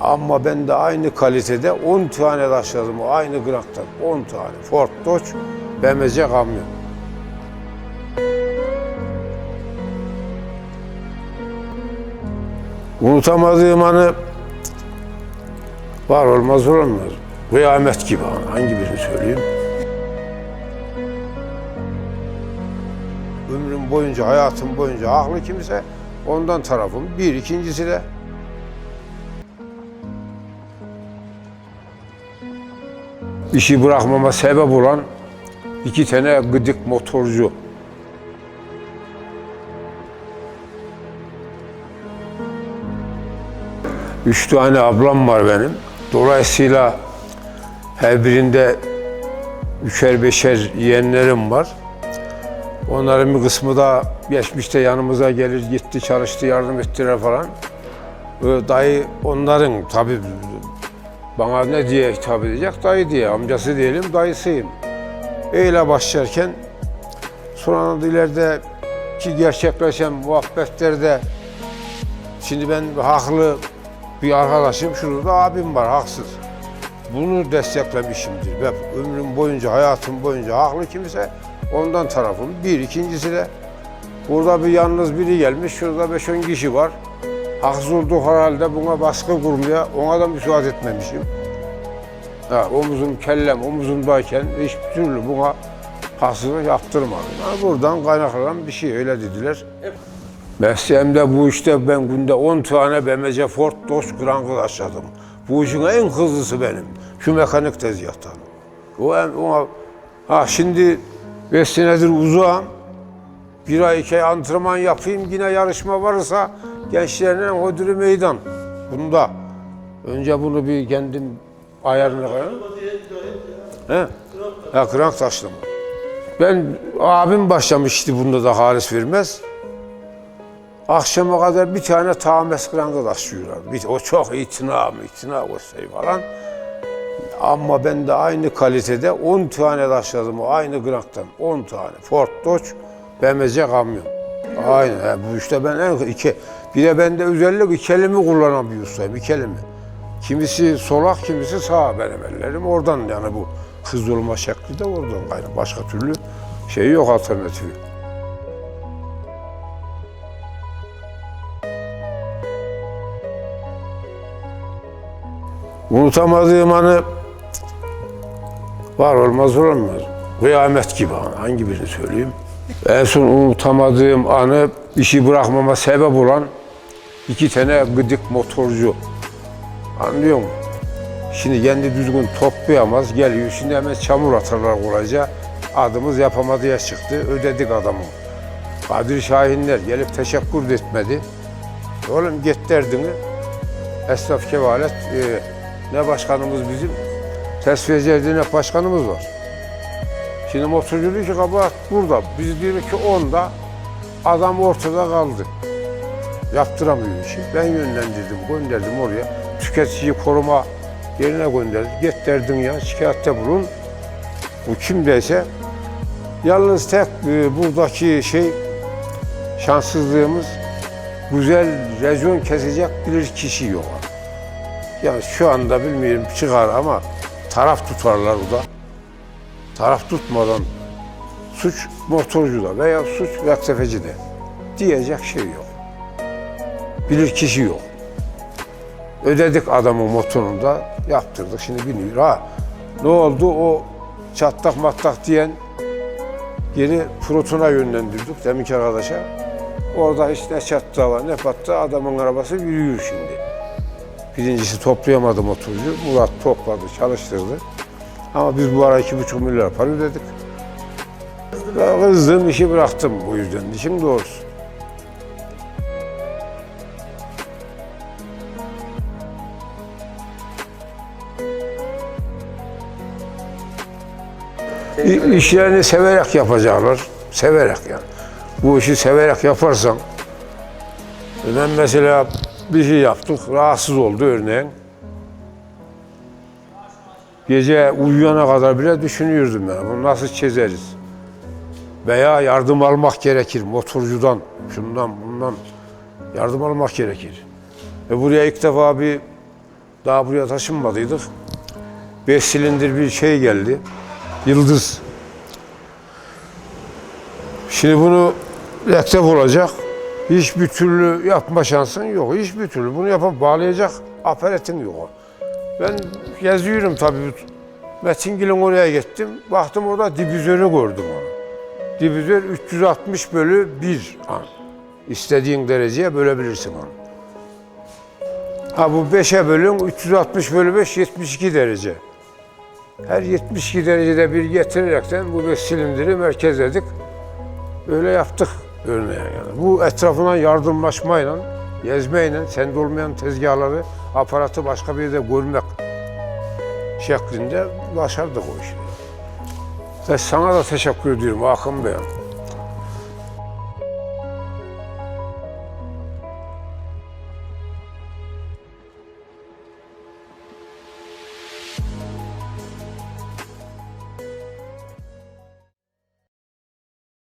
Ama ben de aynı kalitede 10 tane taşladım aynı graktan. 10 tane. Ford Dodge BMC kamyon. Unutamadığım anı var olmaz olamaz. Kıyamet gibi an. Hangi birini söyleyeyim? Ömrüm boyunca, hayatım boyunca haklı kimse ondan tarafım. Bir, ikincisi de işi bırakmama sebep olan iki tane gıdık motorcu. Üç tane ablam var benim. Dolayısıyla her birinde üçer beşer yeğenlerim var. Onların bir kısmı da geçmişte yanımıza gelir, gitti, çalıştı, yardım ettiler falan. Dayı onların tabii bana ne diye hitap edecek? Dayı diye. Amcası diyelim, dayısıyım. Öyle başlarken sonra ileride ki gerçekleşen muhabbetlerde şimdi ben haklı bir arkadaşım, şurada da abim var, haksız. Bunu desteklemişimdir. Ve ömrüm boyunca, hayatım boyunca haklı kimse ondan tarafım. Bir, ikincisi de burada bir yalnız biri gelmiş, şurada beş on kişi var. Haksız olduğu herhalde buna baskı kurmaya ona da müsaade etmemişim. Ha, omuzum, kellem omuzumdayken hiçbir türlü buna haksızlık yaptırmadım. Yani buradan kaynaklanan bir şey, öyle dediler. Mesleğimde bu işte ben günde 10 tane BMC Ford Dodge Grand taşıdım. Bu işin en hızlısı benim. Şu mekanik tezgahtan. O, en- ona, ha şimdi 5 senedir uzağım. Bir ay iki ay antrenman yapayım yine yarışma varsa gençlerine hodri meydan. Bunda. Önce bunu bir kendim ayarını koyarım. He? Ha, krank taşlama. Ben abim başlamıştı bunda da halis vermez. Akşama kadar bir tane tames krankı taşıyorlar. Bir, o çok itina mı, itina o şey falan. Ama ben de aynı kalitede 10 tane taşladım o aynı kranktan. 10 tane. Ford Dodge BMC kamyon. Aynen. he, bu işte ben en iki, bir de bende özellik iki elimi kullanan bir elimi. Kimisi solak, kimisi sağ benim ellerim. Oradan yani bu hız olma şekli de oradan gayrı. Başka türlü şey yok alternatifi. Unutamadığım anı var olmaz olamaz. Kıyamet gibi an. Hangi birini söyleyeyim? En son unutamadığım anı işi bırakmama sebep olan iki tane gıdık motorcu. Anlıyor musun? Şimdi kendi düzgün toplayamaz, geliyor. Şimdi hemen çamur atarlar kolayca. Adımız yapamadıya çıktı. Ödedik adamı. Kadir Şahinler gelip teşekkür etmedi. Oğlum git derdini. Esnaf kevalet. e, ne başkanımız bizim? Tesviye Derneği başkanımız var. Şimdi motorcu diyor ki kabahat burada. Biz diyor ki onda adam ortada kaldı. Yaptıramıyor işi. Ben yönlendirdim, gönderdim oraya. Tüketiciyi koruma yerine gönderdim. Git derdin ya, şikayette bulun. Bu kimdeyse yalnız tek e, buradaki şey şanssızlığımız güzel rejyon kesecek bir kişi yok. Yani şu anda bilmiyorum çıkar ama taraf tutarlar da. Taraf tutmadan suç motorcuda veya suç de diyecek şey yok. Bilir kişi yok. Ödedik adamın motorunu da yaptırdık. Şimdi biniyor. Ha ne oldu o çatlak matlak diyen geri Proton'a yönlendirdik deminki arkadaşa. Orada hiç ne çatlağı var ne patlağı adamın arabası yürüyor şimdi. Birincisi toplayamadı motorcu. Murat topladı, çalıştırdı. Ama biz bu ara iki buçuk milyar para ödedik. Ya Kızdım, işi bıraktım bu yüzden. İşim doğrusu. İşlerini severek yapacaklar. Severek yani. Bu işi severek yaparsan ben mesela bir şey yaptık, rahatsız oldu örneğin. Gece uyuyana kadar bile düşünüyordum yani bunu nasıl çözeriz? Veya yardım almak gerekir motorcudan, şundan bundan yardım almak gerekir. Ve buraya ilk defa bir Daha buraya taşınmadıydık. 5 silindir bir şey geldi. Yıldız. Şimdi bunu reklam olacak. Hiçbir türlü yapma şansın yok. Hiçbir türlü. Bunu yapan bağlayacak aparatin yok. Ben geziyorum tabii. Metingil'in oraya gittim. Baktım orada divizörü gördüm onu. Divizör 360 bölü 1 an. İstediğin dereceye bölebilirsin onu. Ha bu 5'e bölün 360 bölü 5 72 derece. Her 72 derecede bir getirerekten bu 5 silindiri merkezledik. Öyle yaptık örneğin yani. Bu etrafından yardımlaşmayla, gezmeyle, sende olmayan tezgahları, aparatı başka bir de görmek şeklinde başardık o işi. Ve sana da teşekkür ediyorum Hakan Bey.